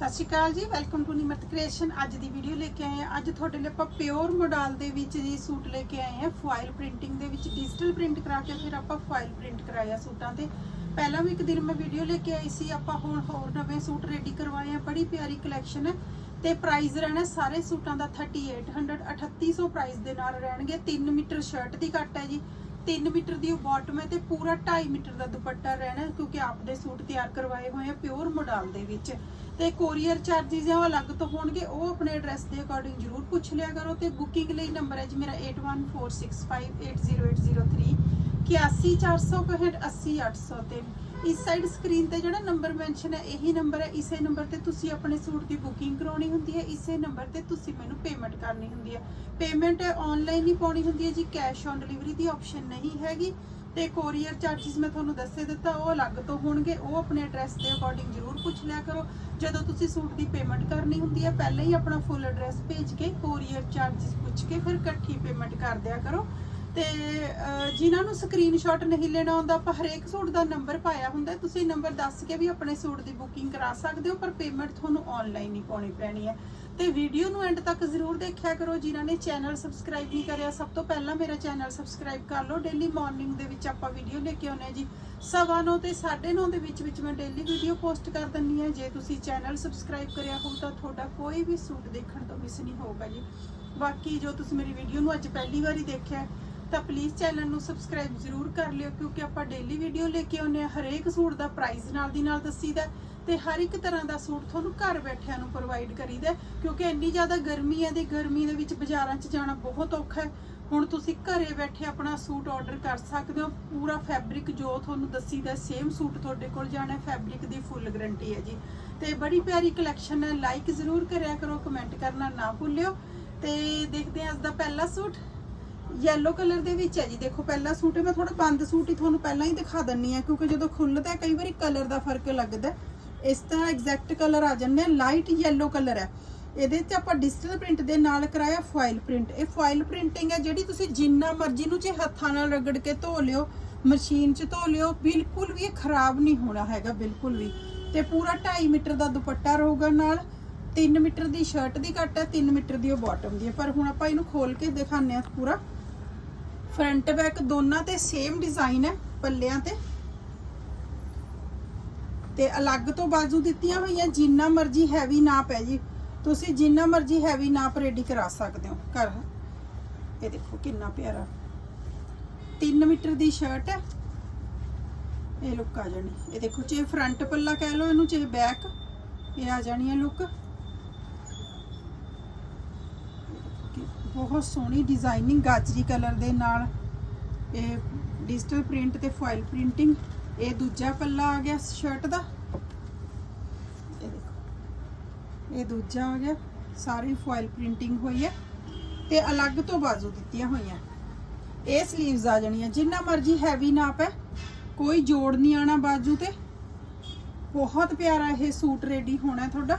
ਸਤਿ ਸ਼੍ਰੀ ਅਕਾਲ ਜੀ welcome to Nimrat creation ਅੱਜ ਦੀ ਵੀਡੀਓ ਲੈ ਕੇ ਆਏ ਆ ਅੱਜ ਤੁਹਾਡੇ ਲਈ ਆਪਾਂ ਪਿਓਰ ਮੋਡਲ ਦੇ ਵਿੱਚ ਜੀ ਸੂਟ ਲੈ ਕੇ ਆਏ ਆ ਫੋਇਲ ਪ੍ਰਿੰਟਿੰਗ ਦੇ ਵਿੱਚ ਡਿਜੀਟਲ ਪ੍ਰਿੰਟ ਕਰਾ ਕੇ ਫਿਰ ਆਪਾਂ ਫਾਈਲ ਪ੍ਰਿੰਟ ਕਰਾਇਆ ਸੂਟਾਂ ਤੇ। ਪਹਿਲਾਂ ਵੀ ਇੱਕ ਦਿਨ ਮੈਂ ਵੀਡੀਓ ਲੈ ਕੇ ਆਈ ਸੀ, ਆਪਾਂ ਹੁਣ ਹੋਰ ਨਵੇਂ ਸੂਟ ਰੈਡੀ ਕਰਵਾਏ ਆ ਬੜੀ ਪਿਆਰੀ ਕਲੈਕਸ਼ਨ ਹੈ। ਤੇ ਪ੍ਰਾਈਸ ਰਹਿਣਾ ਸਾਰੇ ਸੂਟਾਂ ਦਾ 3800 3800 ਪ੍ਰਾਈਸ ਦੇ ਨਾਲ ਰਹਿਣਗੇ। 3 ਮੀਟਰ ਸ਼ਰਟ ਦੀ ਕੱਟ ਹੈ ਜੀ। 3 ਮੀਟਰ ਦੀ ਬਾਟਮ ਹੈ ਤੇ ਪੂਰਾ 2.5 ਮੀਟਰ ਦਾ ਦੁਪੱਟਾ ਰਹਿਣਾ, ਕਿਉਂਕਿ ਆਪਦੇ ਸੂਟ ਤਿਆਰ ਕਰਵਾਏ ਹੋਏ ਆ ਪਿਓਰ ਮੋਡਲ ਦੇ ਵਿੱਚ। ਤੇ ਕੋਰੀਅਰ ਚਾਰजेस ਆ ਉਹ ਅਲੱਗ ਤੋਂ ਹੋਣਗੇ, ਉਹ ਆਪਣੇ ਐਡਰੈਸ ਦੇ ਅਕੋਰਡਿੰਗ ਜਰੂਰ ਪੁੱਛ ਲਿਆ ਕਰੋ ਤੇ ਬੁਕਿੰਗ ਲਈ ਨੰਬਰ ਹੈ ਜੀ ਮੇਰਾ 8146580803 8140680800 ਤੇ ਇਸ ਸਾਈਡ ਸਕਰੀਨ ਤੇ ਜਿਹੜਾ ਨੰਬਰ ਮੈਂਸ਼ਨ ਹੈ, ਇਹੀ ਨੰਬਰ ਹੈ। ਇਸੇ ਨੰਬਰ ਤੇ ਤੁਸੀਂ ਆਪਣੇ ਸੂਟ ਦੀ ਬੁਕਿੰਗ ਕਰਾਉਣੀ ਹੁੰਦੀ ਹੈ। ਇਸੇ ਨੰਬਰ ਤੇ ਤੁਸੀਂ ਮੈਨੂੰ ਪੇਮੈਂਟ ਕਰਨੀ ਹੁੰਦੀ ਹੈ। ਪੇਮੈਂਟ ਆਨਲਾਈਨ ਹੀ ਪਾਉਣੀ ਹੁੰਦੀ ਹੈ ਜੀ ਕੈਸ਼ ਔਨ ਡਿਲੀਵਰੀ ਦੀ ਆਪਸ਼ਨ ਨਹੀਂ ਹੈਗੀ। ਤੇ ਕੋਰੀਅਰ ਚਾਰजेस ਮੈਂ ਤੁਹਾਨੂੰ ਦੱਸੇ ਦਿੱਤਾ, ਉਹ ਅਲੱਗ ਤੋਂ ਹੋਣਗੇ। ਉਹ ਆਪਣੇ ਐਡਰੈਸ ਦੇ ਅਕੋਰਡਿੰਗ ਜ਼ਰੂਰ ਪੁੱਛ ਲਿਆ ਕਰੋ। ਜਦੋਂ ਤੁਸੀਂ ਸੂਟ ਦੀ ਪੇਮੈਂਟ ਕਰਨੀ ਹੁੰਦੀ ਹੈ, ਪਹਿਲਾਂ ਹੀ ਆਪਣਾ ਫੁੱਲ ਐਡਰੈਸ ਭੇਜ ਕੇ ਕੋਰੀਅਰ ਚਾਰजेस ਪੁੱਛ ਕੇ ਫਿਰ ਇਕੱਠੀ ਪੇਮੈਂਟ ਕਰ ਦਿਆ ਕਰੋ। ਤੇ ਅਹ, ਜਿਨ੍ਹਾਂ ਨੂੰ ਸਕਰੀਨਸ਼ਾਟ ਨਹੀਂ ਲੈਣਾ ਆਉਂਦਾ ਆਪਾਂ ਹਰੇਕ ਸੂਟ ਦਾ ਨੰਬਰ ਪਾਇਆ ਹੁੰਦਾ। ਤੁਸੀਂ ਨੰਬਰ ਦੱਸ ਕੇ ਵੀ ਆਪਣੇ ਸੂਟ ਦੀ ਬੁਕਿੰਗ ਕਰਾ ਸਕਦੇ ਹੋ ਪਰ ਪੇਮੈਂਟ ਤੁਹਾਨੂੰ ਆਨਲਾਈਨ ਹੀ ਪਾਉਣੀ ਪੈਣੀ ਹੈ। ਤੇ ਵੀਡੀਓ ਨੂੰ ਐਂਡ ਤੱਕ ਜ਼ਰੂਰ ਦੇਖਿਆ ਕਰੋ ਜਿਨ੍ਹਾਂ ਨੇ ਚੈਨਲ ਸਬਸਕ੍ਰਾਈਬ ਨਹੀਂ ਕਰਿਆ ਸਭ ਤੋਂ ਪਹਿਲਾਂ ਮੇਰਾ ਚੈਨਲ ਸਬਸਕ੍ਰਾਈਬ ਕਰ ਲਓ। ਡੇਲੀ ਮਾਰਨਿੰਗ ਦੇ ਵਿੱਚ ਆਪਾਂ ਵੀਡੀਓ ਲੈ ਕੇ ਆਉਂਦੇ ਹਾਂ ਜੀ। ਸਵਾ ਨੌ ਤੇ 9:30 ਦੇ ਵਿੱਚ ਵਿੱਚ ਮੈਂ ਡੇਲੀ ਵੀਡੀਓ ਪੋਸਟ ਕਰ ਦਿੰਦੀ ਹਾਂ। ਜੇ ਤੁਸੀਂ ਚੈਨਲ ਸਬਸਕ੍ਰਾਈਬ ਕਰਿਆ ਹੋ ਤਾਂ ਤੁਹਾਡਾ ਕੋਈ ਵੀ ਸੂਟ ਦੇਖਣ ਤੋਂ ਮਿਸ ਨਹੀਂ ਹੋਊਗਾ ਜੀ। ਬਾਕੀ ਜੋ ਤੁਸੀਂ ਮੇਰੀ ਵੀਡੀਓ ਨੂੰ ਅੱਜ ਪਹਿਲੀ ਵਾਰੀ ਦੇਖਿਆ ਤਾਂ ਪਲੀਜ਼ ਚੈਨਲ ਨੂੰ ਸਬਸਕ੍ਰਾਈਬ ਜ਼ਰੂਰ ਕਰ ਲਿਓ, ਕਿਉਂਕਿ ਆਪਾਂ ਡੇਲੀ ਵੀਡੀਓ ਲੈ ਕੇ ਆਉਂਦੇ ਹਾਂ, ਹਰੇਕ ਸੂਟ ਦਾ ਪ੍ਰਾਈਸ ਨਾਲ ਦੀ ਨਾਲ ਦੱਸੀਦਾ ਹੈ ਤੇ ਹਰ ਇੱਕ ਤਰ੍ਹਾਂ ਦਾ ਸੂਟ ਤੁਹਾਨੂੰ ਘਰ ਬੈਠਿਆਂ ਨੂੰ ਪ੍ਰੋਵਾਈਡ ਕਰੀਦਾ ਕਿਉਂਕਿ ਇੰਨੀ ਜ਼ਿਆਦਾ ਗਰਮੀ ਹੈ ਤੇ ਗਰਮੀ ਦੇ ਵਿੱਚ ਬਾਜ਼ਾਰਾਂ 'ਚ ਜਾਣਾ ਬਹੁਤ ਔਖਾ ਹੈ। ਹੁਣ ਤੁਸੀਂ ਘਰੇ ਬੈਠੇ ਆਪਣਾ ਸੂਟ ਆਰਡਰ ਕਰ ਸਕਦੇ ਹੋ, ਪੂਰਾ ਫੈਬਰਿਕ ਜੋ ਤੁਹਾਨੂੰ ਦੱਸੀਦਾ ਸੇਮ ਸੂਟ ਤੁਹਾਡੇ ਕੋਲ ਜਾਣਾ ਫੈਬਰਿਕ ਦੀ ਫੁੱਲ ਗਰੰਟੀ ਹੈ ਜੀ। ਤੇ ਬੜੀ ਪਿਆਰੀ ਕਲੈਕਸ਼ਨ ਹੈ ਲਾਈਕ ਜ਼ਰੂਰ ਕਰਿਆ ਕਰੋ ਕਮੈਂਟ ਕਰਨਾ ਨਾ ਭੁੱਲਿਓ। ਤੇ ਦੇਖਦੇ ਹਾਂ ਅੱਜ ਦਾ ਪਹਿਲਾ ਸੂਟ। ਯੈਲੋ ਕਲਰ ਦੇ ਵਿੱਚ ਹੈ ਜੀ। ਦੇਖੋ, ਪਹਿਲਾ ਸੂਟ ਹੈ, ਮੈਂ ਥੋੜਾ ਬੰਦ ਸੂਟ ਹੀ ਤੁਹਾਨੂੰ ਪਹਿਲਾਂ ਹੀ ਦਿਖਾ ਦਿੰਨੀ ਆ ਕਿਉਂਕਿ ਜਦੋਂ ਖੁੱਲਦਾ ਕਈ ਵਾਰੀ ਕਲਰ ਦਾ ਫ਼ਰਕ ਲੱਗਦਾ ਇਸ ਤਰ੍ਹਾਂ ਐਗਜ਼ੈਕਟ ਕਲਰ ਆ ਜਾਂਦੇ ਆ ਲਾਈਟ ਯੈਲੋ ਕਲਰ ਹੈ। ਇਹਦੇ 'ਚ ਆਪਾਂ ਡਿਜੀਟਲ ਪ੍ਰਿੰਟ ਦੇ ਨਾਲ ਕਰਾਇਆ ਫੋਇਲ ਪ੍ਰਿੰਟ ਇਹ ਫੋਇਲ ਪ੍ਰਿੰਟਿੰਗ ਹੈ ਜਿਹੜੀ ਤੁਸੀਂ ਜਿੰਨਾ ਮਰਜ਼ੀ ਨੂੰ ਜੇ ਹੱਥਾਂ ਨਾਲ ਰਗੜ ਕੇ ਧੋ ਲਿਓ ਮਸ਼ੀਨ 'ਚ ਧੋ ਲਿਓ, ਬਿਲਕੁਲ ਵੀ ਇਹ ਖਰਾਬ ਨਹੀਂ ਹੋਣਾ ਹੈਗਾ, ਬਿਲਕੁਲ ਵੀ। ਤੇ ਪੂਰਾ 2.5 ਮੀਟਰ ਦਾ ਦੁਪੱਟਾ ਰਹੂਗਾ ਨਾਲ 3 ਮੀਟਰ ਦੀ ਸ਼ਰਟ ਦੀ ਕੱਟ ਹੈ 3 ਮੀਟਰ ਦੀ ਉਹ ਬਾਟਮ ਦੀ ਹੈ। ਪਰ ਹੁਣ ਆਪਾਂ ਇਹਨੂੰ ਖੋਲ ਕੇ ਦਿਖਾਉਂਦੇ ਆ ਪੂਰਾ। ਫਰੰਟ ਬੈਕ ਦੋਨਾਂ ਤੇ ਸੇਮ ਡਿਜ਼ਾਈਨ ਹੈ ਪੱਲਿਆਂ ਤੇ। ਤੇ ਅਲੱਗ ਤੋਂ ਬਾਜ਼ੂ ਦਿੱਤੀਆਂ ਹੋਈਆਂ, ਜਿੰਨਾ ਮਰਜ਼ੀ ਹੈਵੀ ਨਾਪ ਹੈ ਜੀ। ਤੁਸੀਂ ਜਿੰਨਾ ਮਰਜ਼ੀ ਹੈਵੀ ਨਾਪ ਰੈਡੀ ਕਰਾ ਸਕਦੇ ਹੋ ਘਰ। ਇਹ ਦੇਖੋ ਕਿੰਨਾ ਪਿਆਰਾ। 3 ਮੀਟਰ ਦੀ ਸ਼ਰਟ ਹੈ। ਇਹ ਲੁੱਕ ਆ ਜਾਣੀ। ਇਹ ਦੇਖੋ ਚਾਹੇ ਫਰੰਟ ਪੱਲਾ ਕਹਿ ਲਓ ਇਹਨੂੰ ਚਾਹੇ ਬੈਕ ਇਹ ਆ ਜਾਣੀ ਹੈ ਲੁੱਕ ਬਹੁਤ ਸੋਹਣੀ ਡਿਜ਼ਾਈਨਿੰਗ ਗਾਜਰੀ ਕਲਰ ਦੇ ਨਾਲ ਇਹ ਡਿਜੀਟਲ ਪ੍ਰਿੰਟ ਤੇ ਫੋਇਲ ਪ੍ਰਿੰਟਿੰਗ ਇਹ ਦੂਜਾ ਪੱਲਾ ਆ ਗਿਆ ਸ਼ਰਟ ਦਾ। ਇਹ ਦੇਖੋ, ਇਹ ਦੂਜਾ ਆ ਗਿਆ, ਸਾਰੀ ਫੋਇਲ ਪ੍ਰਿੰਟਿੰਗ ਹੋਈ ਹੈ ਤੇ ਅਲੱਗ ਤੋਂ ਬਾਜ਼ੂ ਦਿੱਤੀਆਂ ਹੋਈਆਂ। ਇਹ 슬ੀਵਸ ਆ ਜਾਣੀਆਂ, ਜਿੰਨਾ ਮਰਜ਼ੀ ਹੈਵੀ ਨਾਪ ਹੈ ਕੋਈ ਜੋੜ ਨਹੀਂ ਆਣਾ ਬਾਜੂ ਤੇ। ਬਹੁਤ ਪਿਆਰਾ ਇਹ ਸੂਟ ਰੈਡੀ ਹੋਣਾ ਤੁਹਾਡਾ।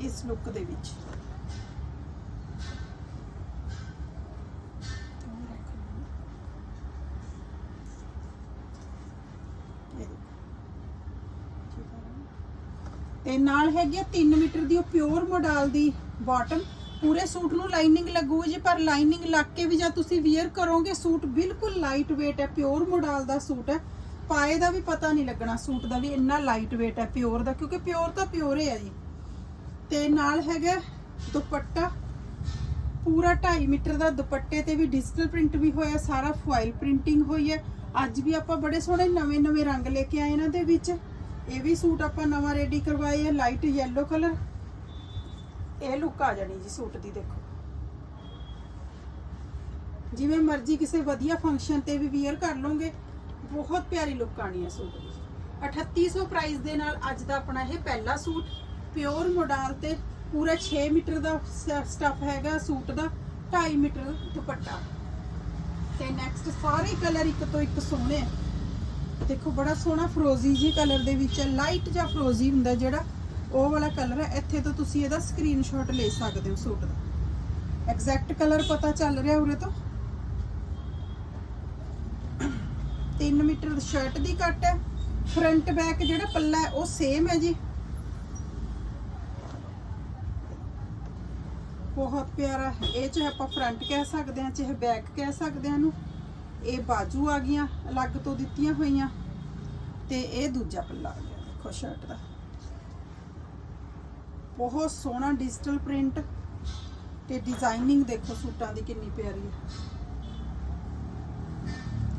ਇਸ ਲੁੱਕ ਦੇ ਵਿੱਚ ਇਹ ਦੇਖੋ। ਤੇ ਨਾਲ ਹੈਗੀ ਆ 3 ਮੀਟਰ ਦੀ ਉਹ ਪਿਓਰ ਮੋਡਲ ਦੀ ਬਾਟਮ। ਪੂਰੇ ਸੂਟ ਨੂੰ ਲਾਈਨਿੰਗ ਲੱਗੂ ਜੀ, ਪਰ ਲਾਈਨਿੰਗ ਲੱਗ ਕੇ ਵੀ ਜਾਂ ਤੁਸੀਂ ਵੇਅਰ ਕਰੋਗੇ, ਸੂਟ ਬਿਲਕੁਲ ਲਾਈਟ weight ਹੈ, ਪਿਓਰ ਮੋਡਲ ਦਾ ਸੂਟ ਹੈ। ਪਾਏ ਦਾ ਵੀ ਪਤਾ ਨਹੀਂ ਲੱਗਣਾ, ਸੂਟ ਦਾ ਵੀ ਇੰਨਾ ਲਾਈਟ weight ਹੈ, ਪਿਓਰ ਦਾ, ਕਿਉਂਕਿ ਪਿਓਰ ਤਾਂ ਪਿਓਰ ਹੀ ਹੈ ਜੀ। ਤੇ ਨਾਲ ਹੈਗਾ ਦੁਪੱਟਾ। ਪੂਰਾ 2.5 ਮੀਟਰ ਦਾ ਦੁਪੱਟੇ ਤੇ ਵੀ ਡਿਜੀਟਲ ਪ੍ਰਿੰਟ ਵੀ ਹੋਇਆ, ਸਾਰਾ ਫੁਆਇਲ ਪ੍ਰਿੰਟਿੰਗ ਹੋਈ ਹੈ। ਅੱਜ ਵੀ ਆਪਾਂ ਬੜੇ ਸੋਹਣੇ ਨਵੇਂ ਨਵੇਂ ਰੰਗ ਲੈ ਕੇ ਆਏ ਇਹਨਾਂ ਦੇ ਵਿੱਚ। ਇਹ ਵੀ ਸੂਟ ਆਪਾਂ ਨਵਾਂ ਰੈਡੀ ਕਰਵਾਏ ਹੈ ਲਾਈਟ ਯੈਲੋ ਕਲਰ ਇਹ ਲੁੱਕ ਆ ਜਾਣੀ ਜੀ ਸੂਟ ਦੀ, ਦੇਖੋ। ਜਿਵੇਂ ਮਰਜ਼ੀ ਕਿਸੇ ਵਧੀਆ ਫੰਕਸ਼ਨ ਤੇ ਵੀ ਵੀਅਰ ਕਰ ਲਓਗੇ, ਬਹੁਤ ਪਿਆਰੀ ਲੁੱਕ ਆਣੀ ਹੈ ਸੂਟ ਦੀ। 3800 ਪ੍ਰਾਈਸ ਦੇ ਨਾਲ ਅੱਜ ਦਾ ਆਪਣਾ ਇਹ ਪਹਿਲਾ ਸੂਟ ਪਿਓਰ ਮੋਡਲ ਤੇ ਪੂਰਾ 6 ਮੀਟਰ ਦਾ ਸਟਫ ਹੈਗਾ ਸੂਟ ਦਾ 2.5 ਮੀਟਰ ਦੁਪੱਟਾ। ਤੇ ਨੈਕਸਟ ਸਾਰੇ ਕਲਰ ਇੱਕ ਤੋਂ ਇੱਕ ਸੋਹਣੇ ਦੇਖੋ, ਬੜਾ ਸੋਹਣਾ ਫਰੋਜ਼ੀ ਜੀ ਕਲਰ ਦੇ ਵਿੱਚ ਹੈ ਲਾਈਟ ਜਾਂ ਫਰੋਜ਼ੀ ਹੁੰਦਾ ਜਿਹੜਾ, ਉਹ ਵਾਲਾ ਕਲਰ ਹੈ। ਇੱਥੇ ਤੋਂ ਤੁਸੀਂ ਇਹਦਾ ਸਕਰੀਨਸ਼ਾਟ ਲੈ ਸਕਦੇ ਹੋ ਸੂਟ ਦਾ। ਐਗਜ਼ੈਕਟ ਕਲਰ ਪਤਾ ਚੱਲ ਰਿਹਾ ਉਰੇ ਤੋਂ। 3 ਮੀਟਰ ਸ਼ਰਟ ਦੀ ਕੱਟ ਹੈ। ਫਰੰਟ ਬੈਕ ਜਿਹੜਾ ਪੱਲਾ ਉਹ ਸੇਮ ਹੈ ਜੀ। ਬਹੁਤ ਪਿਆਰਾ, ਇਹ ਚਾਹੇ ਆਪਾਂ ਫਰੰਟ ਕਹਿ ਸਕਦੇ ਹਾਂ, ਚਾਹੇ ਬੈਕ ਕਹਿ ਸਕਦੇ ਹਾਂ ਇਹਨੂੰ। ਇਹ ਬਾਜੂ ਆ ਗਈਆਂ, ਅਲੱਗ ਤੋਂ ਦਿੱਤੀਆਂ ਹੋਈਆਂ। ਤੇ ਇਹ ਦੂਜਾ ਪੱਲਾ ਆ ਗਿਆ, ਦੇਖੋ ਸ਼ਰਟ ਦਾ। ਬਹੁਤ ਸੋਹਣਾ ਡਿਜੀਟਲ ਪ੍ਰਿੰਟ ਤੇ ਡਿਜ਼ਾਈਨਿੰਗ ਦੇਖੋ ਸੂਟਾਂ ਦੀ ਕਿੰਨੀ ਪਿਆਰੀ ਹੈ।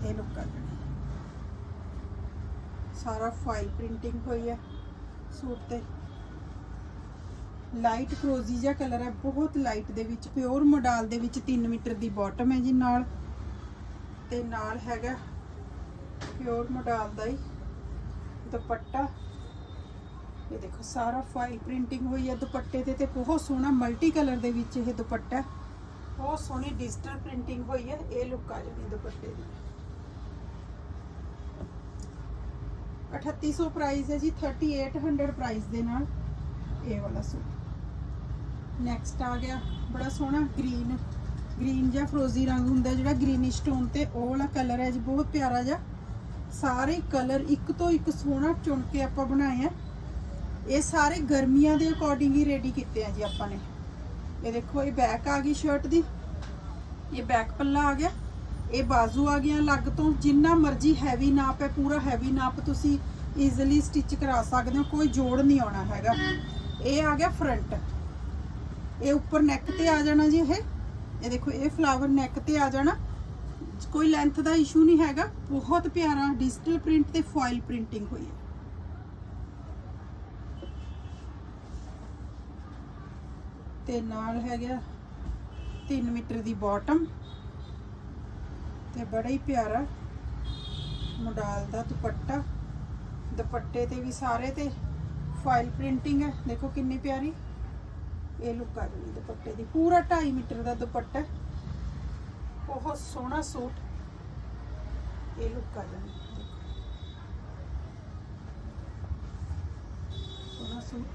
ਇਹ ਲੁੱਕ ਆ ਜਾਣੀ ਸਾਰਾ ਫਾਈਲ ਪ੍ਰਿੰਟਿੰਗ ਹੋਈ ਹੈ ਸੂਟ ਤੇ। ਲਾਈਟ ਫਰੋਜ਼ੀ ਜਿਹਾ ਕਲਰ ਹੈ, ਬਹੁਤ ਲਾਈਟ ਦੇ ਵਿੱਚ ਪਿਓਰ ਮੋਡਲ ਦੇ ਵਿੱਚ 3 ਮੀਟਰ ਦੀ ਬਾਟਮ ਹੈ ਜੀ ਨਾਲ। ਤੇ ਨਾਲ ਹੈਗਾ ਪਿਓਰ ਮੋਡਲ ਦਾ ਹੀ ਦੁਪੱਟਾ। ਇਹ ਦੇਖੋ, ਸਾਰਾ ਫਾਈਲ ਪ੍ਰਿੰਟਿੰਗ ਹੋਈ ਹੈ ਦੁਪੱਟੇ ਤੇ ਤੇ ਬਹੁਤ ਸੋਹਣਾ ਮਲਟੀ ਕਲਰ ਦੇ ਵਿੱਚ ਇਹ ਦੁਪੱਟਾ। ਬਹੁਤ ਸੋਹਣੀ ਡਿਜੀਟਲ ਪ੍ਰਿੰਟਿੰਗ ਹੋਈ ਹੈ ਇਹ ਲੁੱਕ ਆ ਜਾਣੀ ਦੁਪੱਟੇ ਦੀ। 3800 ਪ੍ਰਾਈਸ ਹੈ ਜੀ 3800 ਪ੍ਰਾਈਸ ਦੇ ਨਾਲ ਇਹ ਵਾਲਾ ਸੂਟ। ਨੈਕਸਟ ਆ ਗਿਆ, ਬੜਾ ਸੋਹਣਾ ਗ੍ਰੀਨ ਗ੍ਰੀਨ ਜਾਂ ਫਰੋਜ਼ੀ ਰੰਗ ਹੁੰਦਾ ਜਿਹੜਾ ਗ੍ਰੀਨਿਸ਼ ਟੋਨ ਤੇ, ਉਹ ਵਾਲਾ ਕਲਰ ਹੈ ਜੀ, ਬਹੁਤ ਪਿਆਰਾ ਜਿਹਾ। ਸਾਰੇ ਕਲਰ ਇੱਕ ਤੋਂ ਇੱਕ ਸੋਹਣਾ ਚੁਣ ਕੇ ਆਪਾਂ ਬਣਾਏ ਆ। ਇਹ ਸਾਰੇ ਗਰਮੀਆਂ ਦੇ ਅਕੋਰਡਿੰਗ ਹੀ ਰੈਡੀ ਕੀਤੇ ਆ ਜੀ ਆਪਾਂ ਨੇ। ਇਹ ਦੇਖੋ, ਇਹ ਬੈਕ ਆ ਗਈ ਸ਼ਰਟ ਦੀ। ਇਹ ਬੈਕ ਪੱਲਾ ਆ ਗਿਆ। ਇਹ ਬਾਜ਼ੂ ਆ ਗਿਆ ਅਲੱਗ ਤੋਂ। ਜਿੰਨਾ ਮਰਜ਼ੀ ਹੈਵੀ ਨਾਪ ਹੈ, ਪੂਰਾ ਹੈਵੀ ਨਾਪ ਤੁਸੀਂ ਈਜ਼ੀਲੀ ਸਟਿਚ ਕਰਾ ਸਕਦੇ ਹੋ, ਕੋਈ ਜੋੜ ਨਹੀਂ ਆਉਣਾ ਹੈਗਾ। ਇਹ ਆ ਗਿਆ ਫਰੰਟ ਇਹ ਉੱਪਰ ਨੈਕ ਤੇ ਆ ਜਾਣਾ ਜੀ ਇਹ। ਇਹ ਦੇਖੋ, ਇਹ ਫਲਾਵਰ ਨੈਕ ਤੇ ਆ ਜਾਣਾ। ਕੋਈ ਲੈਂਥ ਦਾ ਇਸ਼ੂ ਨਹੀਂ ਹੈਗਾ। ਬਹੁਤ ਪਿਆਰਾ ਡਿਜੀਟਲ ਪ੍ਰਿੰਟ ਤੇ ਫਾਇਲ ਪ੍ਰਿੰਟਿੰਗ ਹੋਈ ਹੈ। ਤੇ ਨਾਲ ਹੈਗਾ 3 ਮੀਟਰ ਦੀ ਬਾਟਮ ਤੇ ਬੜਾ ਹੀ ਪਿਆਰਾ ਮੋਡਲ ਦਾ ਦੁਪੱਟਾ। ਦੁਪੱਟੇ ਤੇ ਵੀ ਸਾਰੇ ਤੇ ਫਾਈਲ ਪ੍ਰਿੰਟਿੰਗ ਹੈ। ਦੇਖੋ ਕਿੰਨੀ ਪਿਆਰੀ। ਇਹ ਲੁੱਕ ਆ ਗਈ ਦੁਪੱਟੇ ਦੀ। ਪੂਰਾ 2.5 ਮੀਟਰ ਦਾ ਦੁਪੱਟਾ ਹੈ। ਬਹੁਤ ਸੋਹਣਾ ਸੂਟ। ਇਹ ਲੁੱਕ ਆ ਜਾਣੀ ਦੇਖੋ ਸੋਹਣਾ ਸੂਟ।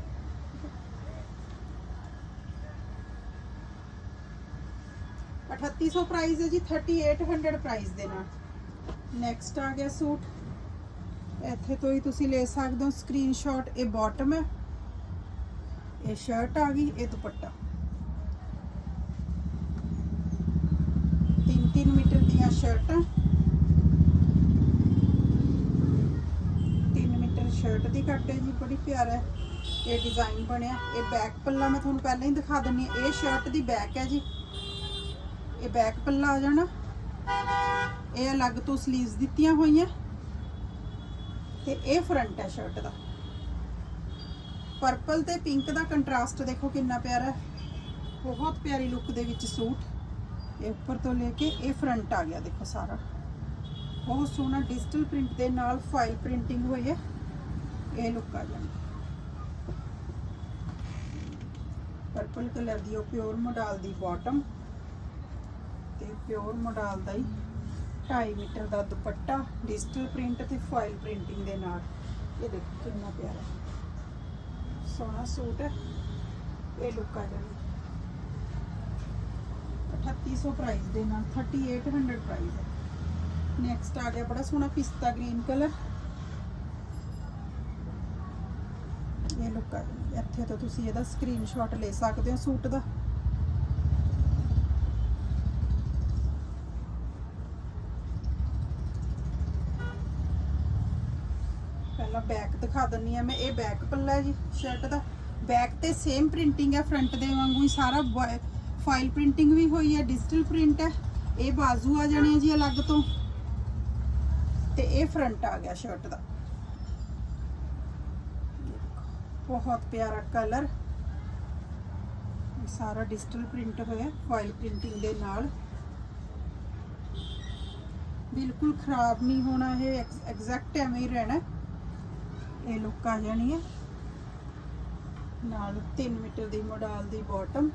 3800 ਪ੍ਰਾਈਸ ਹੈ ਜੀ 3800 ਪ੍ਰਾਈਸ ਦੇ ਨਾਲ। ਨੈਕਸਟ ਆ ਗਿਆ ਸੂਟ। ਇੱਥੇ ਤੋਂ ਹੀ ਤੁਸੀਂ ਲੈ ਸਕਦੇ ਹੋ। ਸਕਰੀਨਸ਼ਾਟ ਇਹ ਬਾਟਮ ਹੈ। ਇਹ ਸ਼ਰਟ ਆ ਗਈ, ਇਹ ਦੁਪੱਟਾ। 3-3 ਮੀਟਰ ਦੀਆਂ ਸ਼ਰਟਾਂ 3 ਮੀਟਰ ਸ਼ਰਟ ਦੀ ਕੱਟ ਹੈ ਜੀ, ਬੜੀ ਪਿਆਰਾ ਹੈ। ਇਹ ਡਿਜ਼ਾਈਨ ਬਣਿਆ। ਇਹ ਬੈਕ ਪੱਲਾ ਮੈਂ ਤੁਹਾਨੂੰ ਪਹਿਲਾਂ ਹੀ ਦਿਖਾ ਦਿੰਨੀ ਹਾਂ। ਇਹ ਸ਼ਰਟ ਦੀ ਬੈਕ ਹੈ ਜੀ। ਇਹ ਬੈਕ ਪੱਲਾ ਆ ਜਾਣਾ। ਇਹ ਅਲੱਗ ਤੋਂ 슬ੀਵਸ ਦਿੱਤੀਆਂ ਹੋਈਆਂ। ਤੇ ਇਹ ਫਰੰਟ ਹੈ ਸ਼ਰਟ ਦਾ। ਪਰਪਲ ਤੇ ਪਿੰਕ ਦਾ ਕੰਟਰਾਸਟ ਦੇਖੋ ਕਿੰਨਾ ਪਿਆਰਾ ਬਹੁਤ ਪਿਆਰੀ ਲੁੱਕ ਦੇ ਵਿੱਚ ਸੂਟ। ਇਹ ਉੱਪਰ ਤੋਂ ਲੈ ਕੇ ਇਹ ਫਰੰਟ ਆ ਗਿਆ ਦੇਖੋ ਸਾਰਾ। ਬਹੁਤ ਸੋਹਣਾ ਡਿਜੀਟਲ ਪ੍ਰਿੰਟ ਦੇ ਨਾਲ ਫਾਈਲ ਪ੍ਰਿੰਟਿੰਗ ਹੋਈ ਹੈ। ਇਹ ਲੁੱਕ ਆ ਜਾਣੀ ਪਰਪਲ ਕਲਰ ਦੀ ਉਹ ਪਿਓਰ ਮੋਡਲ ਦੀ ਬਾਟਮ ਤੇ ਪਿਓਰ ਮੋਡਲ ਦਾ ਹੀ 2.5 ਮੀਟਰ ਦਾ ਦੁਪੱਟਾ ਡਿਜੀਟਲ ਪ੍ਰਿੰਟ ਤੇ ਫਾਈਲ ਪ੍ਰਿੰਟਿੰਗ ਦੇ ਨਾਲ। ਇਹ ਦੇਖੋ ਕਿੰਨਾ ਪਿਆਰਾ। ਸੋਹਣਾ ਸੂਟ ਹੈ। ਇਹ ਲੁੱਕ ਆ ਜਾਣੀ। 3800 ਪ੍ਰਾਈਸ ਦੇ ਨਾਲ 3800 ਪ੍ਰਾਈਸ ਹੈ। ਨੈਕਸਟ ਆ ਗਿਆ ਬੜਾ ਸੋਹਣਾ ਪਿਸਤਾ ਗ੍ਰੀਨ ਕਲਰ ਇਹ ਲੁੱਕ ਆ ਜਾਣੀ। ਇੱਥੇ ਤੋਂ ਤੁਸੀਂ ਇਹਦਾ ਸਕਰੀਨਸ਼ਾਟ ਲੈ ਸਕਦੇ ਹੋ ਸੂਟ ਦਾ ਪਹਿਲਾਂ ਬੈਕ ਦਿਖਾ ਦਿੰਨੀ ਆ, ਮੈਂ ਇਹ ਬੈਕ ਪੱਲਾ ਜੀ ਸ਼ਰਟ ਦਾ। ਬੈਕ ਤੇ ਸੇਮ ਪ੍ਰਿੰਟਿੰਗ ਹੈ ਫਰੰਟ ਦੇ ਵਾਂਗੂ ਹੀ ਸਾਰਾ ਫਾਈਲ ਪ੍ਰਿੰਟਿੰਗ ਵੀ ਹੋਈ ਹੈ ਡਿਜੀਟਲ ਪ੍ਰਿੰਟ ਹੈ। ਇਹ ਬਾਜ਼ੂ ਆ ਜਾਣੇ ਜੀ ਅਲੱਗ ਤੋਂ। ਤੇ ਇਹ ਫਰੰਟ ਆ ਗਿਆ ਸ਼ਰਟ ਦਾ। ਬਹੁਤ ਪਿਆਰਾ ਕਲਰ ਸਾਰਾ ਡਿਜੀਟਲ ਪ੍ਰਿੰਟ ਹੋਇਆ ਫਾਈਲ ਪ੍ਰਿੰਟਿੰਗ ਦੇ ਨਾਲ। ਬਿਲਕੁਲ ਖਰਾਬ ਨਹੀਂ ਹੋਣਾ ਇਹ ਐਗਜ਼ੈਕਟ ਐਵੇਂ ਹੀ ਰਹਿਣਾ। ਇਹ ਲੁੱਕ ਆ ਜਾਣੀ ਹੈ ਨਾਲ 3 ਮੀਟਰ ਦੀ ਮੋਡਲ ਦੀ ਬਾਟਮ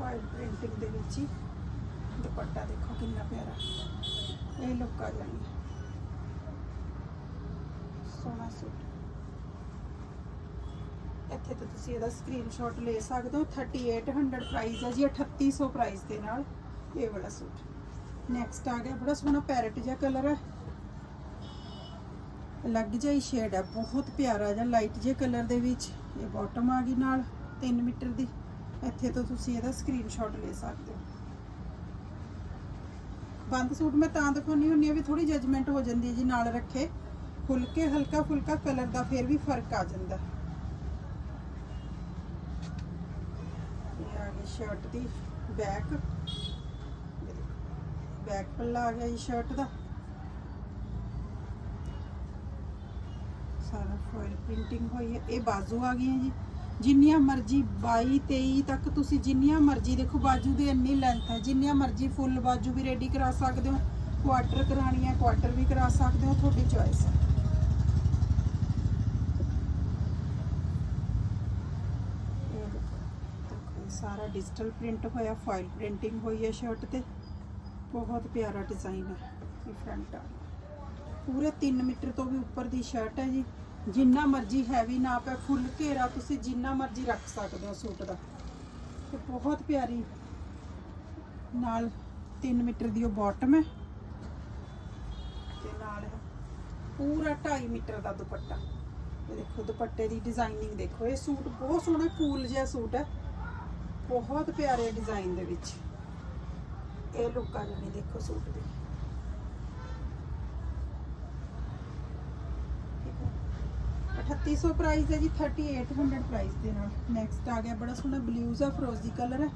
ਫਾਈਲ ਪ੍ਰਿੰਟਿੰਗ ਦੇ ਵਿੱਚ ਹੀ ਦੁਪੱਟਾ ਦੇਖੋ ਕਿੰਨਾ ਪਿਆਰਾ। ਇਹ ਲੁੱਕ ਆ ਜਾਣੀ ਹੈ ਸੋਹਣਾ ਸੂਟ ਇੱਥੇ ਤੋਂ ਤੁਸੀਂ ਇਹਦਾ ਸਕਰੀਨਸ਼ਾਟ ਲੈ ਸਕਦੇ ਹੋ। 3800 ਪ੍ਰਾਈਸ ਹੈ ਜੀ 3800 ਪ੍ਰਾਈਸ ਦੇ ਨਾਲ ਇਹ ਵਾਲਾ ਸੂਟ ਨੈਕਸਟ ਆ ਗਿਆ, ਬੜਾ ਸੋਹਣਾ ਪੈਰਟ ਜਿਹਾ ਕਲਰ ਹੈ ਅਲੱਗ ਜਿਹਾ ਹੀ ਸ਼ੇਡ ਹੈ ਬਹੁਤ ਪਿਆਰਾ ਜਿਹਾ ਲਾਈਟ ਜਿਹਾ ਕਲਰ ਦੇ ਵਿੱਚ। ਇਹ ਬਾਟਮ ਆ ਗਈ ਨਾਲ 3 ਮੀਟਰ ਦੀ। ਇੱਥੇ ਤੋਂ ਤੁਸੀਂ ਇਹਦਾ ਸਕਰੀਨਸ਼ਾਟ ਲੈ ਸਕਦੇ ਹੋ। ਬੰਦ ਸੂਟ ਮੈਂ ਤਾਂ ਦਿਖਾਉਣੀ ਹੁੰਨੀ ਆ ਵੀ ਥੋੜੀ ਜਜਮੈਂਟ ਹੋ ਜਾਂਦੀ ਹੈ ਜੀ, ਨਾਲ ਰੱਖੇ। ਖੁੱਲ ਕੇ ਹਲਕਾ ਫੁਲਕਾ ਕਲਰ ਦਾ ਫਿਰ ਵੀ ਫ਼ਰਕ ਆ ਜਾਂਦਾ। ਇਹ ਆ ਗਈ ਸ਼ਰਟ ਦੀ ਬੈਕ ਬੈਕ ਪੱਲਾ ਆ ਗਿਆ ਜੀ ਸ਼ਰਟ ਦਾ। ਸਾਰਾ ਫੋਇਲ ਪ੍ਰਿੰਟਿੰਗ ਹੋਈ ਹੈ। ਇਹ ਬਾਜ਼ੂ ਆ ਗਈਆਂ ਜੀ। ਜਿੰਨੀਆਂ ਮਰਜ਼ੀ 22 23 ਤੱਕ ਤੁਸੀਂ ਜਿੰਨੀਆਂ ਮਰਜ਼ੀ, ਦੇਖੋ ਬਾਜੂ ਦੀ ਇੰਨੀ ਲੈਂਥ ਹੈ, ਜਿੰਨੀਆਂ ਮਰਜ਼ੀ ਫੁੱਲ ਬਾਜੂ ਵੀ ਰੈਡੀ ਕਰਾ ਸਕਦੇ ਹੋ ਕੁਆਟਰ ਕਰਾਣੀ ਹੈ ਕੁਆਟਰ ਵੀ ਕਰਾ ਸਕਦੇ ਹੋ, ਤੁਹਾਡੀ ਚੋਇਸ ਹੈ। ਸਾਰਾ ਡਿਜੀਟਲ ਪ੍ਰਿੰਟ ਹੋਇਆ ਫਾਇਲ ਪ੍ਰਿੰਟਿੰਗ ਹੋਈ ਹੈ ਸ਼ਰਟ ਤੇ। ਬਹੁਤ ਪਿਆਰਾ ਡਿਜ਼ਾਈਨ ਹੈ ਇਹ ਫਰੰਟ ਆ। ਪੂਰੇ 3 ਮੀਟਰ ਤੋਂ ਵੀ ਉੱਪਰ ਦੀ ਸ਼ਰਟ ਹੈ ਜੀ। ਜਿੰਨਾ ਮਰਜ਼ੀ ਹੈਵੀ ਨਾਪ ਹੈ ਫੁੱਲ ਘੇਰਾ ਤੁਸੀਂ ਜਿੰਨਾ ਮਰਜ਼ੀ ਰੱਖ ਸਕਦੇ ਹੋ ਸੂਟ ਦਾ। ਤੇ ਬਹੁਤ ਪਿਆਰੀ ਨਾਲ 3 ਮੀਟਰ ਦੀ ਉਹ ਬਾਟਮ ਹੈ। ਤੇ ਨਾਲ ਪੂਰਾ 2.5 ਮੀਟਰ ਦਾ ਦੁਪੱਟਾ। ਇਹ ਦੇਖੋ, ਦੁਪੱਟੇ ਦੀ ਡਿਜ਼ਾਈਨਿੰਗ ਦੇਖੋ। ਇਹ ਸੂਟ ਬਹੁਤ ਸੋਹਣਾ ਕੂਲ ਜਿਹਾ ਸੂਟ ਹੈ। ਬਹੁਤ ਪਿਆਰੇ ਡਿਜ਼ਾਈਨ ਦੇ ਵਿੱਚ। ਇਹ ਲੁੱਕ ਆ ਦੇਖੋ ਸੂਟ ਦੀ। ਠੀਕ ਹੈ। 3800 ਪ੍ਰਾਈਸ ਹੈ ਜੀ 3800 ਪ੍ਰਾਈਸ ਦੇ ਨਾਲ। ਨੈਕਸਟ ਆ ਗਿਆ, ਬੜਾ ਸੋਹਣਾ ਬਲੂਜ਼ ਆ, ਫਰੋਜ਼ੀ ਕਲਰ ਹੈ।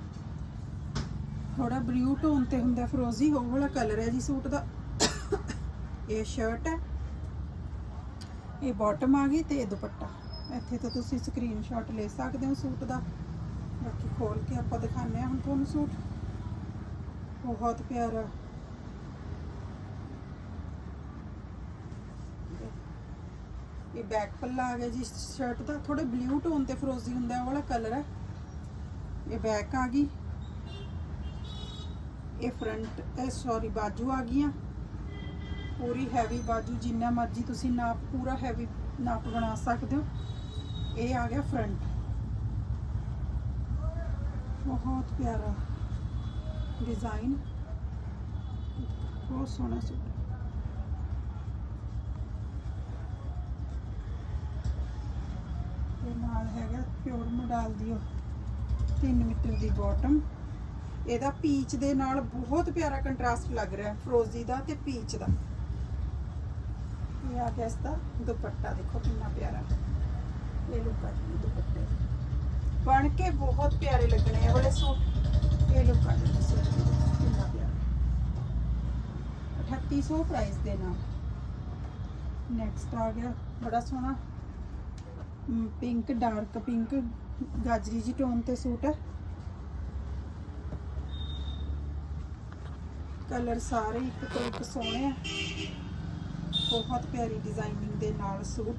ਥੋੜਾ ਬਲੂ ਟੋਨ ਤੇ ਹੁੰਦਾ ਫਰੋਜ਼ੀ, ਉਹ ਵਾਲਾ ਕਲਰ ਹੈ ਜੀ ਸੂਟ ਦਾ। ਇਹ ਸ਼ਰਟ ਹੈ। ਇਹ ਬਾਟਮ ਆ ਗਈ ਤੇ ਇਹ ਦੁਪੱਟਾ। ਇੱਥੇ ਤੋਂ ਤੁਸੀਂ ਸਕਰੀਨਸ਼ਾਟ ਲੈ ਸਕਦੇ ਹੋ ਸੂਟ ਦਾ। ਬਾਕੀ ਖੋਲ ਕੇ ਆਪਾਂ ਦਿਖਾਉਂਦੇ ਹਾਂ ਹੁਣ ਤੁਹਾਨੂੰ ਸੂਟ। ਬਹੁਤ ਪਿਆਰਾ ਇਹ ਬੈਕ ਪੱਲਾ ਆ ਗਿਆ ਜੀ ਸ਼ਰਟ ਦਾ ਥੋੜੇ ਬਲੂ ਟੋਨ ਤੇ ਫਰੋਜ਼ੀ ਹੁੰਦਾ ਉਹ ਵਾਲਾ ਕਲਰ ਹੈ ਇਹ ਬੈਕ ਆ ਗਈ। ਇਹ ਫਰੰਟ ਇਹ ਸੌਰੀ ਬਾਜੂ ਆ ਗਈਆਂ। ਪੂਰੀ ਹੈਵੀ ਬਾਜੂ, ਜਿੰਨਾ ਮਰਜ਼ੀ ਤੁਸੀਂ ਨਾਪ, ਪੂਰਾ ਹੈਵੀ ਨਾਪ ਬਣਾ ਸਕਦੇ ਹੋ। ਇਹ ਆ ਗਿਆ ਫਰੰਟ ਬਹੁਤ ਪਿਆਰਾ ਡਿਜ਼ਾਈਨ। ਬਹੁਤ ਸੋਹਣਾ ਸੂਟ। ਤੇ ਨਾਲ ਹੈਗਾ ਪਿਓਰ ਮੋਡਲ ਦੀ 3 ਮੀਟਰ ਦੀ ਬਾਟਮ ਇਹਦਾ ਪੀਚ ਦੇ ਨਾਲ ਬਹੁਤ ਪਿਆਰਾ ਕੰਟਰਾਸਟ ਲੱਗ ਰਿਹਾ ਫਰੋਜ਼ੀ ਦਾ ਤੇ ਪੀਚ ਦਾ। ਇਹ ਆ ਗਿਆ ਇਸ ਦਾ ਦੁਪੱਟਾ, ਦੇਖੋ ਕਿੰਨਾ ਪਿਆਰਾ। ਇਹ ਲੁੱਕ ਆ ਜੀ, ਦੁਪੱਟੇ। ਬਣ ਕੇ ਬਹੁਤ ਪਿਆਰੇ ਲੱਗਣੇ ਆ ਬੜੇ ਸੂਟ। ਇਹ ਲੁੱਕ ਆ ਜੀ ਕਿੰਨਾ ਪਿਆਰਾ 3800 ਪ੍ਰਾਈਸ ਦੇ ਨਾਲ। ਨੈਕਸਟ ਆ ਗਿਆ, ਬੜਾ ਸੋਹਣਾ। ਪਿੰਕ ਡਾਰਕ ਪਿੰਕ ਗਾਜਰੀ ਜੀ ਟੋਨ ਤੇ ਸੂਟ ਹੈ। ਕਲਰ ਸਾਰੇ ਇੱਕ ਤੋਂ ਇੱਕ ਸੋਹਣੇ ਆ। ਬਹੁਤ ਪਿਆਰੀ ਡਿਜ਼ਾਈਨਿੰਗ ਦੇ ਨਾਲ ਸੂਟ।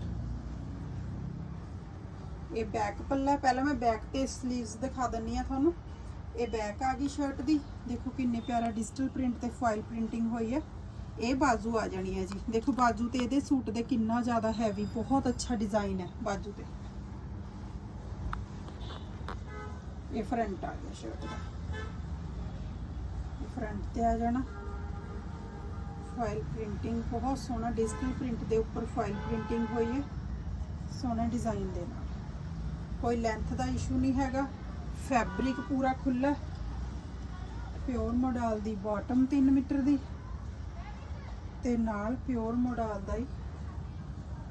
ਇਹ ਬੈਕ ਪੱਲਾ, ਪਹਿਲਾਂ ਮੈਂ ਬੈਕ ਤੇ 슬ੀਵਸ ਦਿਖਾ ਦਿੰਨੀ ਆ ਤੁਹਾਨੂੰ। ਇਹ ਬੈਕ ਆ ਗਈ ਸ਼ਰਟ ਦੀ। ਦੇਖੋ ਕਿੰਨੇ ਪਿਆਰਾ ਡਿਜੀਟਲ ਪ੍ਰਿੰਟ ਤੇ ਫਾਇਲ ਪ੍ਰਿੰਟਿੰਗ ਹੋਈ ਹੈ। ਇਹ ਬਾਜੂ ਆ ਜਾਣੀ ਹੈ ਜੀ। ਦੇਖੋ ਬਾਜੂ ਤੇ ਇਹਦੇ ਸੂਟ ਦੇ ਕਿੰਨਾ ਜ਼ਿਆਦਾ ਹੈਵੀ ਬਹੁਤ ਅੱਛਾ ਡਿਜ਼ਾਈਨ ਹੈ ਬਾਜੂ ਤੇ। ਇਹ ਫਰੰਟ ਆ ਗਿਆ ਸ਼ਰਟ ਦਾ। ਇਹ ਫਰੰਟ ਤੇ ਆ ਜਾਣਾ। ਫਾਇਲ ਪ੍ਰਿੰਟਿੰਗ ਬਹੁਤ ਸੋਹਣਾ ਡਿਜੀਟਲ ਪ੍ਰਿੰਟ ਦੇ ਉੱਪਰ ਫਾਇਲ ਪ੍ਰਿੰਟਿੰਗ ਹੋਈ ਹੈ। ਸੋਹਣਾ ਡਿਜ਼ਾਈਨ ਦੇ ਨਾਲ। ਕੋਈ ਲੈਂਥ ਦਾ ਇਸ਼ੂ ਨਹੀਂ ਹੈਗਾ। ਫੈਬਰਿਕ ਪੂਰਾ ਖੁੱਲਾ ਪਿਓਰ ਮੋਡਲ ਦੀ ਬਾਟਮ 3 ਮੀਟਰ ਦੀ। ਤੇ ਨਾਲ ਪਿਓਰ ਮੋਡਲ ਦਾ ਹੀ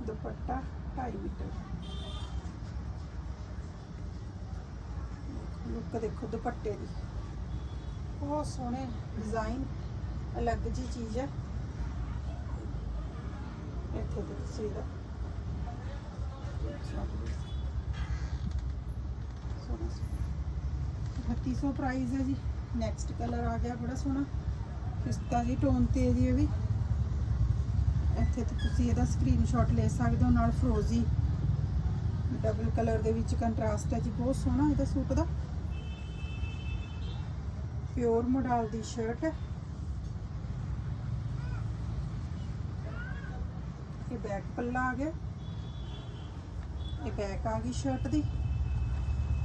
ਦੁਪੱਟਾ 2.5 ਮੀਟਰ। ਲੁੱਕ ਦੇਖੋ ਦੁਪੱਟੇ ਦੀ। ਬਹੁਤ ਸੋਹਣੇ ਡਿਜ਼ਾਈਨ ਅਲੱਗ ਜੀ ਚੀਜ਼ ਹੈ। ਇੱਥੇ ਤੁਸੀਂ ਇਹਦਾ ਸੋਹਣਾ ਸੋਹਣਾ 3200 ਪ੍ਰਾਈਸ ਹੈ ਜੀ। ਨੈਕਸਟ ਕਲਰ ਆ ਗਿਆ ਬੜਾ ਸੋਹਣਾ। ਪਿਸਤਾ ਜੀ ਟੋਨ ਤੇ ਜੀ ਇਹ ਵੀ। ਇੱਥੇ ਤੇ ਤੁਸੀਂ ਇਹਦਾ ਸਕਰੀਨਸ਼ਾਟ ਲੈ ਸਕਦੇ ਹੋ, ਨਾਲ ਫਰੋਜ਼ੀ ਡਬਲ ਕਲਰ ਦੇ ਵਿੱਚ ਕੰਟਰਾਸਟ ਹੈ ਜੀ, ਬਹੁਤ ਸੋਹਣਾ ਇਹਦਾ ਸੂਟ ਦਾ। ਪਿਓਰ ਮੋਡਲ ਦੀ ਸ਼ਰਟ ਹੈ। ਇਹ ਬੈਕ ਪੱਲਾ ਆ ਗਿਆ। ਇਹ ਬੈਕ ਆ ਗਈ ਸ਼ਰਟ ਦੀ।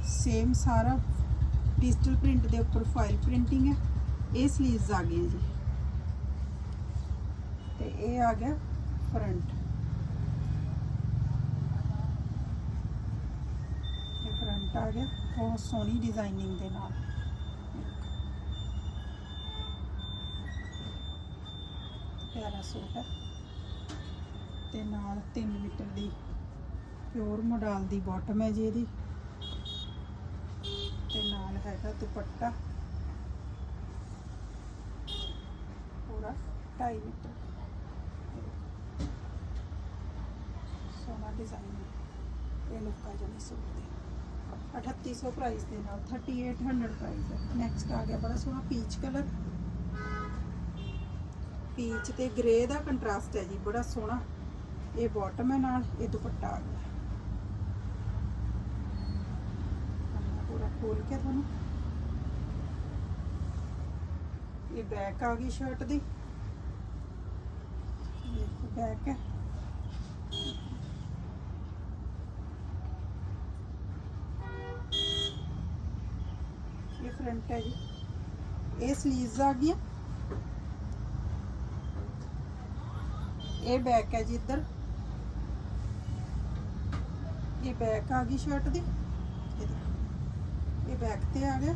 ਸੇਮ ਸਾਰਾ। ਡਿਜੀਟਲ ਪ੍ਰਿੰਟ ਦੇ ਉੱਪਰ ਫਾਈਲ ਪ੍ਰਿੰਟਿੰਗ ਹੈ। ਇਹ 슬ੀਵਸ ਆ ਗਈਆਂ ਜੀ। ਤੇ ਇਹ ਆ ਗਿਆ ਫਰੰਟ ਇਹ ਫਰੰਟ ਆ ਗਿਆ। ਬਹੁਤ ਸੋਹਣੀ ਡਿਜ਼ਾਈਨਿੰਗ ਦੇ ਨਾਲ। ਪਿਆਰਾ ਸੂਟ ਹੈ। ਤੇ ਨਾਲ 3 ਮੀਟਰ ਦੀ ਪਿਓਰ ਮੋਡਲ ਦੀ ਬਾਟਮ ਹੈ ਜੀ ਇਹਦੀ। ਹੈਗਾ ਦੁਪੱਟਾ। ਪੂਰਾ 2.5 ਮੀਟਰ। ਸੋਨਾ ਡਿਜ਼ਾਈਨ ਇਹ ਲੋਕਾਂ ਜਨੇ ਸੂਟ ਦੇ 3800 ਪ੍ਰਾਈਸ ਦੇ ਨਾਲ 3800 ਪ੍ਰਾਈਸ ਹੈ। ਨੈਕਸਟ ਆ ਗਿਆ ਬੜਾ ਸੋਹਣਾ ਪੀਚ ਕਲਰ ਪੀਚ ਤੇ ਗ੍ਰੇ ਦਾ ਕੰਟਰਾਸਟ ਹੈ ਜੀ, ਬੜਾ ਸੋਹਣਾ। ਇਹ ਬਾਟਮ ਹੈ ਨਾਲ, ਇਹ ਦੁਪੱਟਾ ਆ ਗਿਆ। ਪੂਰਾ ਖੋਲ ਕੇ ਤੁਹਾਨੂੰ ਇਹ ਬੈਕ ਆ ਗਈ ਸ਼ਰਟ ਦੀ। ਇਹ ਬੈਕ ਹੈ। ਇਹ ਫਰੰਟ ਹੈ ਜੀ। ਇਹ ਸਲੀਵਸ ਆ ਗਈਆਂ। ਇਹ ਬੈਕ ਹੈ ਜੀ ਇੱਧਰ। ਇਹ ਬੈਕ ਆ ਗਈ ਸ਼ਰਟ ਦੀ। ਇਹ ਬੈਕ ਤੇ ਆ ਗਿਆ।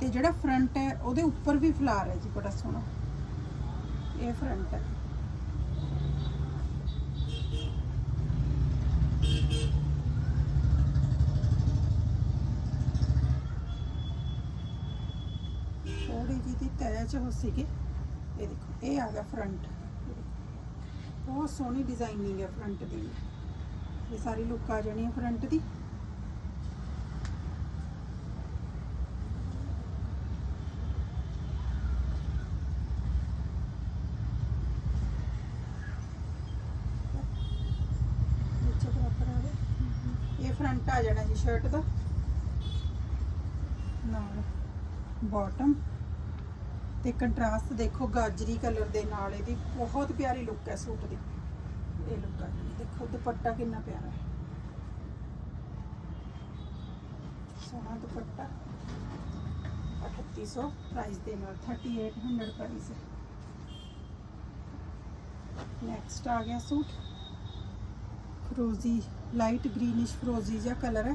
ਤੇ ਜਿਹੜਾ ਫਰੰਟ ਹੈ, ਉਹਦੇ ਉੱਪਰ ਵੀ ਫਲਾਰ ਹੈ ਜੀ, ਬੜਾ ਸੋਹਣਾ। ਇਹ ਫਰੰਟ ਹੈ। ਥੋੜੀ ਜਿਹੀ ਦੀ ਤੈ ਹੋ ਸੀਗੀ। ਇਹ ਦੇਖੋ, ਇਹ ਆ ਗਿਆ ਫਰੰਟ ਬਹੁਤ ਸੋਹਣੀ ਡਿਜ਼ਾਈਨਿੰਗ ਹੈ ਫਰੰਟ ਦੀ। ਇਹ ਸਾਰੀ ਲੁੱਕ ਆ ਜਾਣੀ ਹੈ ਫਰੰਟ ਦੀ ਨੀਚੇ ਬਰਾਬਰ ਆ ਗਿਆ ਇਹ ਫਰੰਟ ਆ ਜਾਣਾ ਜੀ ਸ਼ਰਟ ਦਾ। ਨਾਲ ਬਾਟਮ ਤੇ ਕੰਟਰਾਸਟ ਦੇਖੋ ਗਾਜਰੀ ਕਲਰ ਦੇ ਨਾਲ ਇਹਦੀ। ਬਹੁਤ ਪਿਆਰੀ ਲੁੱਕ ਹੈ ਸੂਟ ਦੀ। ਇਹ ਲੁੱਕ ਆ ਜੀ, ਦੇਖੋ ਦੁਪੱਟਾ ਕਿੰਨਾ ਪਿਆਰਾ ਹੈ। ਸੋਹਣਾ ਦੁਪੱਟਾ। 3800 ਪ੍ਰਾਈਸ ਦੇ ਨਾਲ 3800 ਪ੍ਰਾਈਸ ਹੈ। ਨੈਕਸਟ ਆ ਗਿਆ ਸੂਟ। ਫਰੋਜ਼ੀ ਲਾਈਟ ਗ੍ਰੀਨਿਸ਼ ਫਰੋਜ਼ੀ ਜਿਹਾ ਕਲਰ ਹੈ।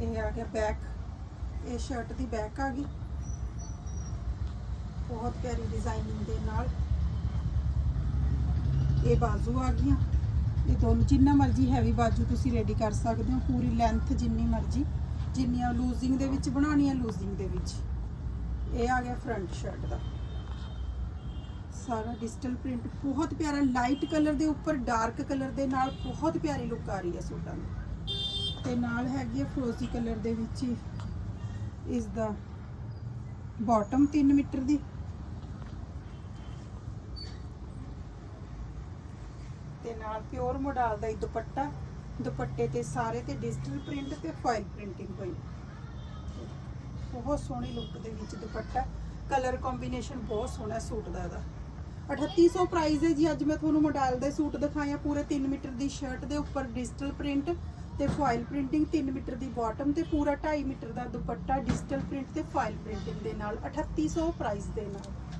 ਇਹ ਆ ਗਿਆ ਬੈਕ ਇਹ ਸ਼ਰਟ ਦੀ ਬੈਕ ਆ ਗਈ। ਬਹੁਤ ਪਿਆਰੀ ਡਿਜ਼ਾਈਨਿੰਗ ਦੇ ਨਾਲ। ਇਹ ਬਾਜ਼ੂ ਆ ਗਈਆਂ। ਇਹ ਦੋਨੋਂ ਜਿੰਨਾ ਮਰਜ਼ੀ ਹੈਵੀ ਬਾਜ਼ੂ ਤੁਸੀਂ ਰੈਡੀ ਕਰ ਸਕਦੇ ਹੋ, ਪੂਰੀ ਲੈਂਥ ਜਿੰਨੀ ਮਰਜ਼ੀ, ਜਿੰਨੀਆਂ ਲੂਜ਼ਿੰਗ ਦੇ ਵਿੱਚ ਬਣਾਉਣੀਆਂ ਲੂਜ਼ਿੰਗ ਦੇ ਵਿੱਚ। ਇਹ ਆ ਗਿਆ ਫਰੰਟ ਸ਼ਰਟ ਦਾ। ਸਾਰਾ ਡਿਜੀਟਲ ਪ੍ਰਿੰਟ ਬਹੁਤ ਪਿਆਰਾ ਲਾਈਟ ਕਲਰ ਦੇ ਉੱਪਰ ਡਾਰਕ ਕਲਰ ਦੇ ਨਾਲ ਬਹੁਤ ਪਿਆਰੀ ਲੁੱਕ ਆ ਰਹੀ ਹੈ ਸੂਟਾਂ ਦੀ। ਤੇ ਨਾਲ ਹੈਗੀ ਹੈ ਫਰੋਜ਼ੀ ਕਲਰ ਦੇ ਵਿੱਚ ਹੀ ਇਸ ਦਾ ਬਾਟਮ 3 ਮੀਟਰ ਦੀ। ਤੇ ਨਾਲ ਪਿਓਰ ਮੋਡਲ ਦਾ ਹੀ ਦੁਪੱਟਾ, ਦੁਪੱਟੇ ਤੇ ਸਾਰੇ ਤੇ ਡਿਜੀਟਲ ਪ੍ਰਿੰਟ ਤੇ ਫਾਈਲ ਪ੍ਰਿੰਟਿੰਗ ਹੋਈ। ਬਹੁਤ ਸੋਹਣੀ ਲੁੱਕ ਦੇ ਵਿੱਚ ਦੁਪੱਟਾ ਕਲਰ ਕੰਬੀਨੇਸ਼ਨ ਬਹੁਤ ਸੋਹਣਾ ਸੂਟ ਦਾ ਇਹਦਾ। 3800 ਪ੍ਰਾਈਸ ਹੈ ਜੀ, ਅੱਜ ਮੈਂ ਤੁਹਾਨੂੰ ਮੋਡਲ ਦੇ ਸੂਟ ਦਿਖਾਇਆ ਪੂਰੇ 3 ਮੀਟਰ ਦੀ ਸ਼ਰਟ ਦੇ ਉੱਪਰ ਡਿਜੀਟਲ ਪ੍ਰਿੰਟ ਤੇ ਫਾਈਲ ਪ੍ਰਿੰਟਿੰਗ 3 ਮੀਟਰ ਦੀ ਬਾਟਮ ਤੇ ਪੂਰਾ 2.5 ਮੀਟਰ ਦਾ ਦੁਪੱਟਾ ਡਿਜੀਟਲ ਪ੍ਰਿੰਟ ਤੇ ਫਾਈਲ ਪ੍ਰਿੰਟਿੰਗ ਦੇ ਨਾਲ 3800 ਪ੍ਰਾਈਸ ਦੇ ਨਾਲ।